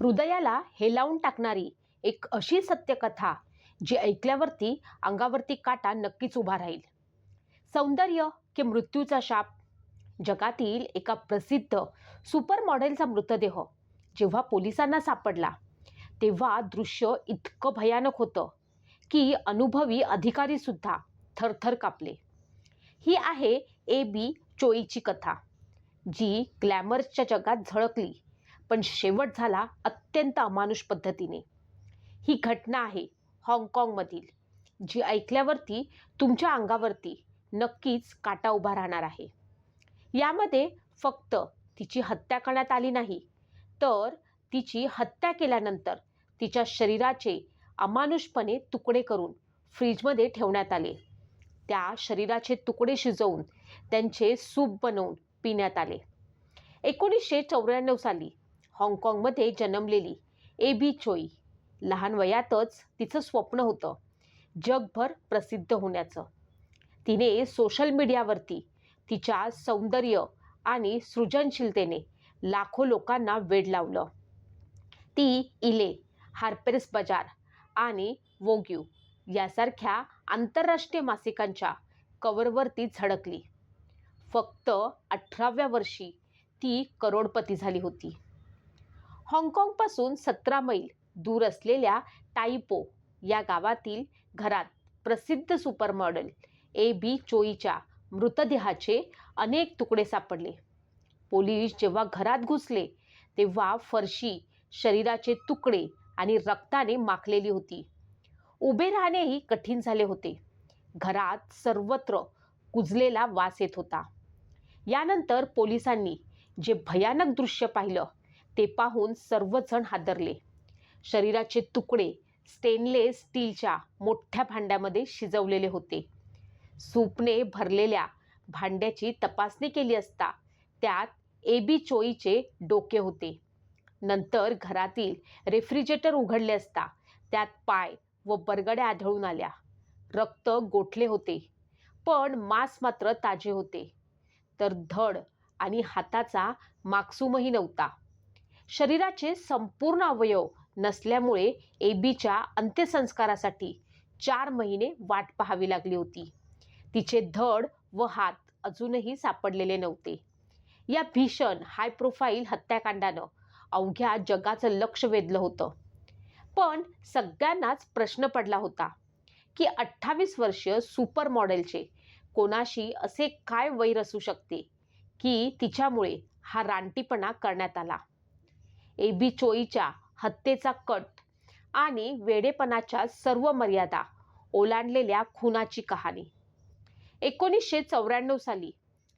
हृदयाला हेलावून टाकणारी एक अशी सत्यकथा जी ऐकल्यावरती अंगावरती काटा नक्कीच उभा राहील. सौंदर्य की मृत्यूचा शाप? जगातील एका प्रसिद्ध सुपर मॉडेलचा मृतदेह जेव्हा पोलिसांना सापडला तेव्हा दृश्य इतकं भयानक होतं की अनुभवी अधिकारीसुद्धा थरथर कापले. ही आहे ए बी चोईची कथा जी ग्लॅमर्सच्या जगात झळकली. पण शेवट झाला अत्यंत अमानुष पद्धतीने. ही घटना आहे हाँगकाँगमधील जी ऐकल्यावरती तुमच्या अंगावरती नक्कीच काटा उभा राहणार आहे. यामध्ये फक्त तिची हत्या करण्यात आली नाही तर तिची हत्या केल्यानंतर तिच्या शरीराचे अमानुषपणे तुकडे करून फ्रीजमध्ये ठेवण्यात आले. त्या शरीराचे तुकडे शिजवून त्यांचे सूप बनवून पिण्यात आले. एकोणीसशे चौऱ्याण्णव साली हाँगकाँगमध्ये जन्मलेली ए बी चोई. लहान वयातच तिचं स्वप्न होतं जगभर प्रसिद्ध होण्याचं. तिने सोशल मीडियावरती तिच्या सौंदर्य आणि सृजनशीलतेने लाखो लोकांना वेड लावलं. ती इले हार्पेरिस बाजार आणि वोग्यू यासारख्या आंतरराष्ट्रीय मासिकांच्या कवरवरती झळकली. फक्त अठराव्या वर्षी ती करोडपती झाली होती. हाँगकाँगपासून सतरा मैल दूर असलेल्या टाईपो या गावातील घरात प्रसिद्ध सुपर मॉडेल ए बी चोईच्या मृतदेहाचे अनेक तुकडे सापडले. पोलीस जेव्हा घरात घुसले तेव्हा फरशी शरीराचे तुकडे आणि रक्ताने माखलेली होती. उभे राहणेही कठीण झाले होते. घरात सर्वत्र कुजलेला वास येत होता. यानंतर पोलिसांनी जे भयानक दृश्य पाहिलं ते पाहून सर्वजण हादरले. शरीराचे तुकडे स्टेनलेस स्टीलच्या मोठ्या भांड्यामध्ये शिजवलेले होते. सूपने भरलेल्या भांड्याची तपासणी केली असता त्यात ए बी चोईचे डोके होते. नंतर घरातील रेफ्रिजरेटर उघडले असता त्यात पाय व बरगड्या आढळून आल्या. रक्त गोठले होते पण मांस मात्र ताजे होते. तर धड आणि हाताचा माकसूमही नव्हता. शरीराचे संपूर्ण अवयव नसल्यामुळे एबीच्या अंत्यसंस्कारासाठी चार महिने वाट पाहावी लागली होती. तिचे धड व हात अजूनही सापडलेले नव्हते. या भीषण हाय प्रोफाईल हत्याकांडानं अवघ्या जगाचं लक्ष वेधलं होतं. पण सगळ्यांनाच प्रश्न पडला होता की अठ्ठावीस वर्षीय सुपर मॉडेलचे कोणाशी असे काय वैर असू शकते की तिच्यामुळे हा रानटीपणा करण्यात आला? ए बी चोईच्या हत्येचा कट आणि वेडेपणाच्या सर्व मर्यादा ओलांडलेल्या खुनाची कहाणी. एकोणीसशे चौऱ्याण्णव साली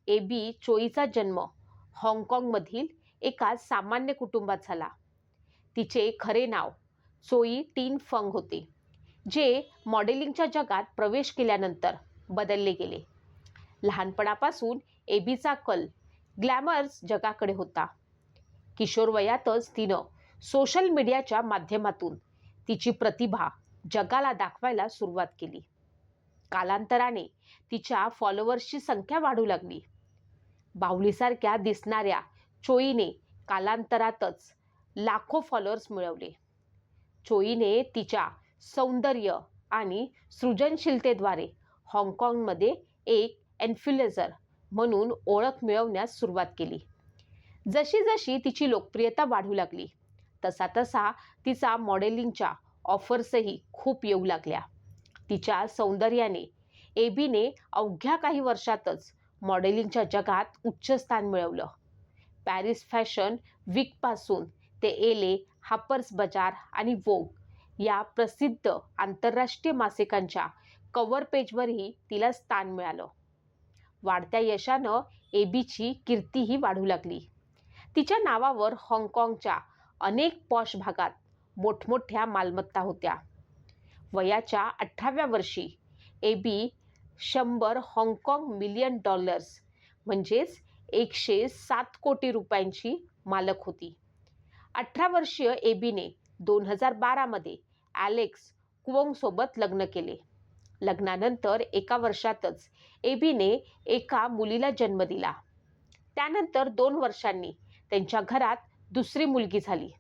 ए बी चोईचा जन्म हाँगकाँगमधील एका सामान्य कुटुंबात झाला. तिचे खरे नाव चोई टीन फंग होते जे मॉडेलिंगच्या जगात प्रवेश केल्यानंतर बदलले गेले. लहानपणापासून एबीचा कल ग्लॅमर्स जगाकडे होता. किशोरवयातच तिनं सोशल मीडियाच्या माध्यमातून तिची प्रतिभा जगाला दाखवायला सुरुवात केली. कालांतराने तिच्या फॉलोअर्सची संख्या वाढू लागली. बाहुलीसारख्या दिसणाऱ्या चोईने कालांतरातच लाखो फॉलोअर्स मिळवले. चोईने तिच्या सौंदर्य आणि सृजनशीलतेद्वारे हाँगकाँगमध्ये एक एन्फ्लुएझर म्हणून ओळख मिळवण्यास सुरुवात केली. जशी जशी तिची लोकप्रियता वाढू लागली तसा तसा तिचा मॉडेलिंगच्या ऑफर्सही खूप येऊ लागल्या. तिच्या सौंदर्याने एबीने अवघ्या काही वर्षातच मॉडेलिंगच्या जगात उच्च स्थान मिळवलं. पॅरिस फॅशन वीकपासून ते एले हापर्स बाजार आणि वोग या प्रसिद्ध आंतरराष्ट्रीय मासिकांच्या कवर पेजवरही तिला स्थान मिळालं. वाढत्या यशानं एबीची कीर्तीही वाढू लागली. तिच्या नावावर हाँगकाँगच्या अनेक पॉश भागात मोठमोठ्या मालमत्ता होत्या. वयाच्या अठराव्या वर्षी ए बी शंभर हाँगकाँग मिलियन डॉलर्स म्हणजेच एकशे सात कोटी रुपयांची मालक होती. अठरा वर्षीय एबीने दोन हजार बारामध्ये ॲलेक्स कुवोंगसोबत लग्न केले. लग्नानंतर एका वर्षातच एबीने एका मुलीला जन्म दिला. त्यानंतर दोन वर्षांनी त्यांच्या घरात दुसरी मुलगी झाली.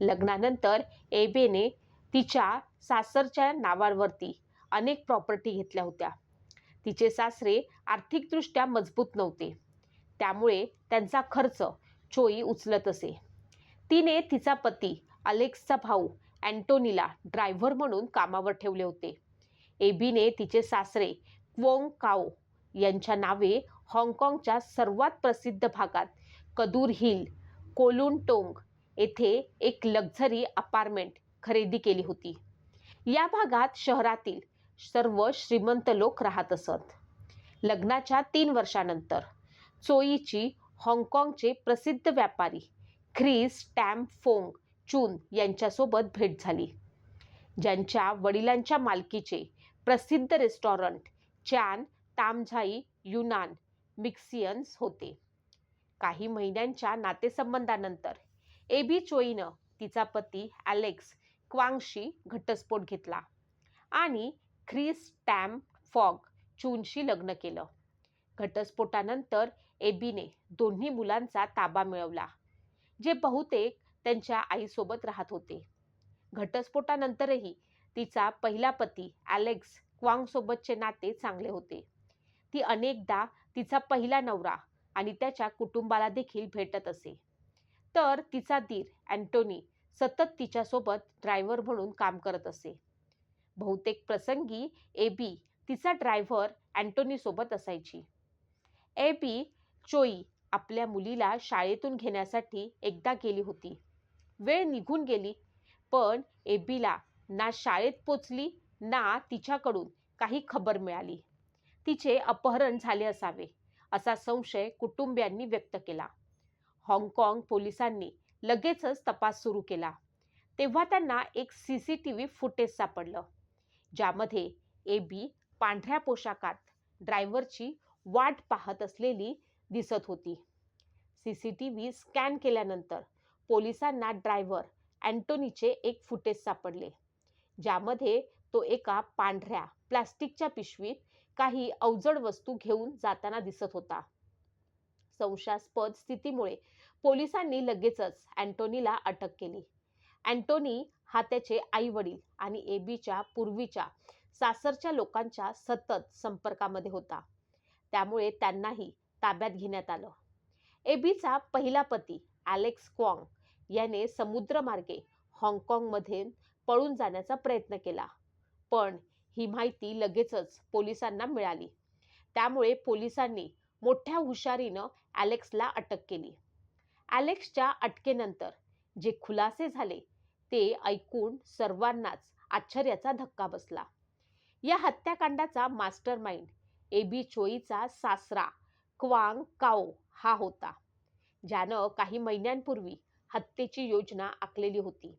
लग्नानंतर एबेने तिच्या सासरच्या नावावरती अनेक प्रॉपर्टी घेतल्या होत्या. तिचे सासरे आर्थिकदृष्ट्या मजबूत नव्हते. त्यामुळे त्यांचा खर्च चोई उचलत असे. तिने तिचा पती अलेक्सचा भाऊ अँटोनीला ड्रायव्हर म्हणून कामावर ठेवले होते. एबीने तिचे सासरे क्वोंग काओ यांच्या नावे हाँगकाँगच्या सर्वात प्रसिद्ध भागात कदूर हिल कोलुन टोंग येथे एक लक्झरी अपार्टमेंट खरेदी केली होती. या भागात शहरातील सर्व श्रीमंत लोक राहत असत. लग्नाच्या तीन वर्षानंतर चोईची हाँगकाँगचे प्रसिद्ध व्यापारी ख्रिस टॅम फोंग चून यांच्यासोबत भेट झाली. ज्यांच्या वडिलांच्या मालकीचे प्रसिद्ध रेस्टॉरंट चॅन तामझाई युनान मिक्सियन्स होते. काही महिन्यांच्या नातेसंबंधानंतर एबी चोईनं तिचा पती ॲलेक्स क्वांगशी घटस्फोट घेतला आणि ख्रिस टॅम फॉग चूनशी लग्न केलं. घटस्फोटानंतर एबीने दोन्ही मुलांचा ताबा मिळवला जे बहुतेक त्यांच्या आईसोबत राहत होते. घटस्फोटानंतरही तिचा पहिला पती ॲलेक्स क्वांगसोबतचे नाते चांगले होते. ती अनेकदा तिचा पहिला नवरा आणि त्याच्या कुटुंबाला देखील भेटत असे. तर तिचा दीर अँटोनी सतत तिच्यासोबत ड्रायव्हर म्हणून काम करत असे. बहुतेक प्रसंगी एबी तिचा ड्रायव्हर अँटोनीसोबत असायची. एबी चोई आपल्या मुलीला शाळेतून घेण्यासाठी एकदा गेली होती. वेळ निघून गेली पण एबीला ना शाळेत पोचली ना तिच्याकडून काही खबर मिळाली. तिचे अपहरण झाले असावे. असा संशय कुटुंबियांनी व्यक्त केला. हाँगकाँग पोलिसांनी लगेचच तपास सुरू केला. तेव्हा त्यांना एक C C T V footage सापडलं. ज्यामध्ये एबी पांढऱ्या पोशाखात ड्रायव्हरची वाट पाहत असलेली दिसत होती. C C T V scan केल्यानंतर पोलिसांना ड्रायव्हर अँटोनीचे एक फुटेज सापडले. ज्यामध्ये तो एका पांढऱ्या प्लास्टिकच्या पिशवीत काही अवजड वस्तू घेऊन जाताना दिसत होता. संशयास्पद स्थितीमुळे पोलिसांनी लगेचच अँटोनीला अटक केली. अँटोनी हा त्याचे आई वडील आणि एबीच्या पूर्वीच्या सासरच्या लोकांच्या सतत संपर्कामध्ये होता. त्यामुळे त्यांनाही ताब्यात घेण्यात आलं. एबीचा पहिला पती अलेक्स क्वांग याने समुद्रमार्गे हाँगकाँगमध्ये पळून जाण्याचा प्रयत्न केला. पण ही माहिती लगेचच पोलिसांना मिळाली. त्यामुळे पोलिसांनी मोठ्या हुशारीनं ॲलेक्सला अटक केली. ॲलेक्सच्या अटकेनंतर जे खुलासे झाले ते ऐकून सर्वांनाच आश्चर्याचा धक्का बसला. या हत्याकांडाचा मास्टर माइंड एबी चोईचा सासरा क्वांग काओ हा होता ज्यानं काही महिन्यांपूर्वी हत्येची योजना आखलेली होती.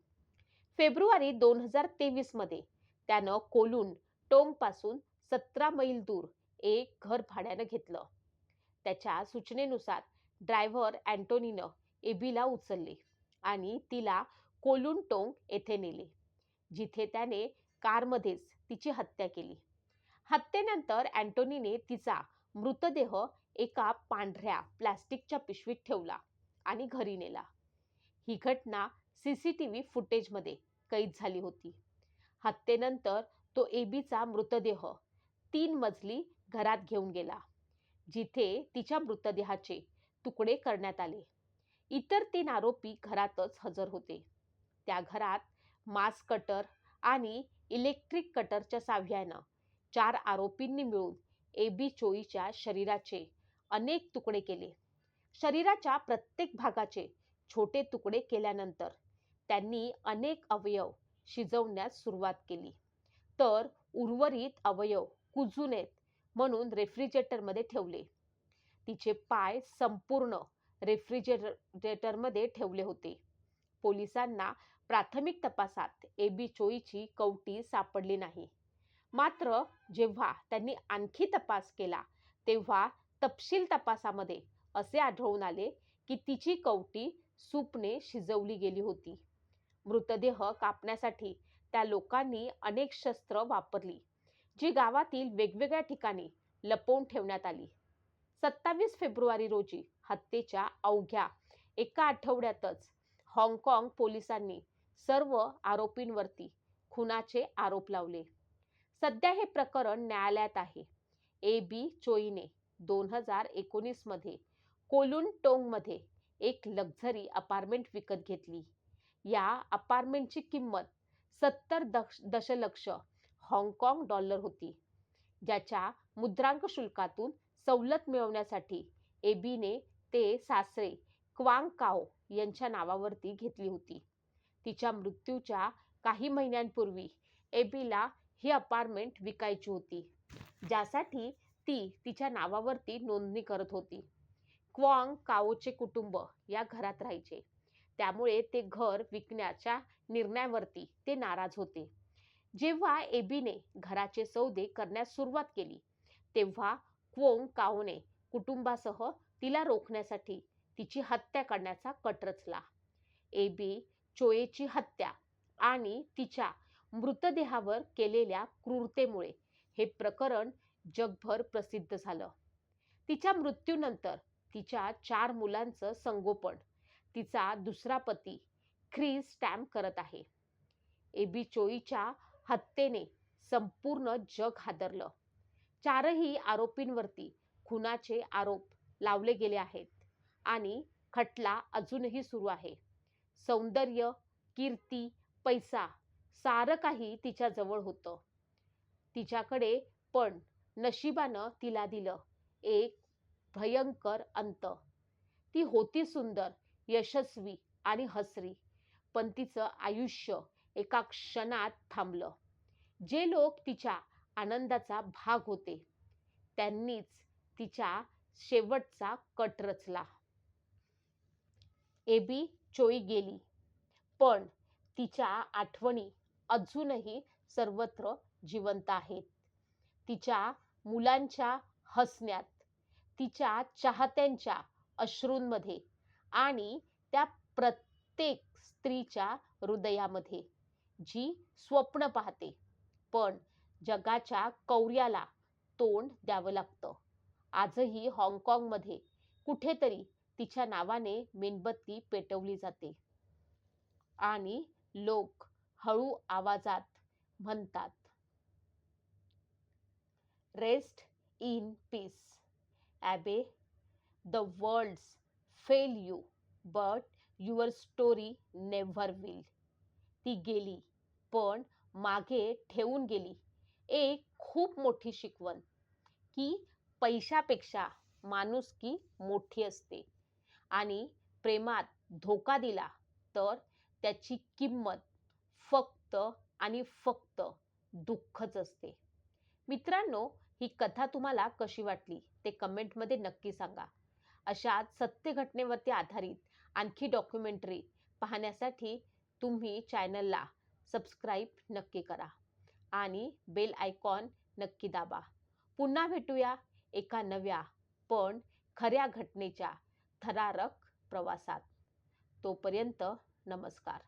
फेब्रुवारी दोन हजार तेवीसमध्ये त्यानं कोलून टोंगपासून सतरा मैल दूर एक घर भाड्यानं घेतलं. त्याच्या सूचनेनुसार ड्रायव्हर अँटोनीनं एबीला उचलले आणि तिला कोलून टोंग येथे नेले जिथे त्याने कारमध्येच तिची हत्या केली. हत्येनंतर अँटोनीने तिचा मृतदेह एका पांढऱ्या प्लॅस्टिकच्या पिशवीत ठेवला आणि घरी नेला. ही घटना सी सी टी व्ही फुटेजमध्ये कैद झाली होती. हत्येनंतर तो एबीचा मृतदेह तीन मजली घरात घेऊन गेला जिथे तिच्या मृतदेहाचे तुकडे करण्यात आले. इतर तीन आरोपी घरातच हजर होते. त्या घरात मास कटर आणि इलेक्ट्रिक कटरच्या साव्यानं चार आरोपींनी मिळून एबी चोईच्या शरीराचे अनेक तुकडे केले. शरीराच्या प्रत्येक भागाचे छोटे तुकडे केल्यानंतर त्यांनी अनेक अवयव शिजवण्यास सुरुवात केली. तर उर्वरित अवयव कुजू नयेत म्हणून रेफ्रिजरेटरमध्ये ठेवले. तिचे पाय संपूर्ण रेफ्रिजरेटरमध्ये ठेवले होते. पोलिसांना प्राथमिक तपासात एबी चोईची कवटी सापडली नाही. मात्र जेव्हा त्यांनी आणखी तपास केला तेव्हा तपशील तपासामध्ये असे आढळून आले की तिची कवटी सूपने शिजवली गेली होती. मृतदेह कापण्यासाठी त्या लोकांनी अनेक शस्त्र वापरली जी गावातील वेगवेगळ्या ठिकाणी लपवून ठेवण्यात आली. सत्तावीस फेब्रुवारी रोजी हत्येच्या अवघ्या एका आठवड्यातच हाँगकाँग पोलिसांनी सर्व आरोपींवरती खुनाचे आरोप लावले. सध्या हे प्रकरण न्यायालयात आहे. ए बी चोईने दोन हजार एकोणीसमध्ये कोलुन टोंगमध्ये एक लक्झरी अपार्टमेंट विकत घेतली. या अपार्टमेंटची किंमत सत्तर दश दशलक्ष हाँगकाँग डॉलर होती. ज्याच्या मुद्रांक शुल्कातून सवलत मिळवण्यासाठी एबीने ते सासरे क्वांग काओ यांच्या नावावरती घेतली होती. तिच्या मृत्यूच्या काही महिन्यांपूर्वी एबीला ही अपार्टमेंट विकायची होती ज्यासाठी ती तिच्या नावावरती नोंदणी करत होती. क्वांग काओचे कुटुंब या घरात राहायचे. त्यामुळे ते घर विकण्याच्या निर्णयावरती ते नाराज होते. जेव्हा एबीने घराचे सौदे करण्यास सुरुवात केली तेव्हा क्वोंग काओने कुटुंबासह तिला रोखण्यासाठी तिची हत्या करण्याचा कट रचला. एबी चोएची हत्या आणि तिच्या मृतदेहावर केलेल्या क्रूरतेमुळे हे प्रकरण जगभर प्रसिद्ध झालं. तिच्या मृत्यूनंतर तिच्या चार मुलांचं संगोपन तिचा दुसरा पती ख्रिस स्टॅम्प करत आहे. एबी चोईच्या हत्येने संपूर्ण जग हादरलं. चारही आरोपींवरती खुनाचे आरोप लावले गेले आहेत आणि खटला अजूनही सुरू आहे. सौंदर्य कीर्ती पैसा सारं काही तिच्याजवळ होतं. तिच्याकडे पण नशिबानं तिला दिलं एक भयंकर अंत. ती होती सुंदर यशस्वी आणि हसरी. पण तिचं आयुष्य एका क्षणात थांबलं. जे लोक तिच्या आनंदाचा भाग होते त्यांनीच तिच्या शेवटचा कट रचला. एबी चोई गेली. पण तिच्या आठवणी अजूनही सर्वत्र जिवंत आहेत. तिच्या मुलांच्या हसण्यात तिच्या चाहत्यांच्या अश्रूंमध्ये आणि त्या प्रत्येक स्त्रीच्या हृदयामध्ये जी स्वप्न पाहते. पण जगाच्या कौर्याला तोंड द्यावं लागतं. आजही हाँगकाँगमध्ये कुठेतरी तिच्या नावाने मेणबत्ती पेटवली जाते. आणि लोक हळू आवाजात म्हणतात rest in peace Abby the world's fail you but your story never will. ती गेली पण मागे ठेवून गेली. एक खूप मोठी शिकवण की पैशापेक्षा माणुसकी मोठी असते. आणि प्रेमात धोका दिला तर त्याची किंमत फक्त आणि फक्त दुःखच असते. मित्रांनो ही कथा तुम्हाला कशी वाटली ते कमेंटमध्ये नक्की सांगा. अशा सत्य घटनेवरती आधारित आणखी डॉक्युमेंटरी पाहण्यासाठी तुम्ही चॅनलला सबस्क्राईब नक्की करा आणि बेल आयकॉन नक्की दाबा. पुन्हा भेटूया एका नव्या पण खऱ्या घटनेच्या थरारक प्रवासात. तोपर्यंत नमस्कार.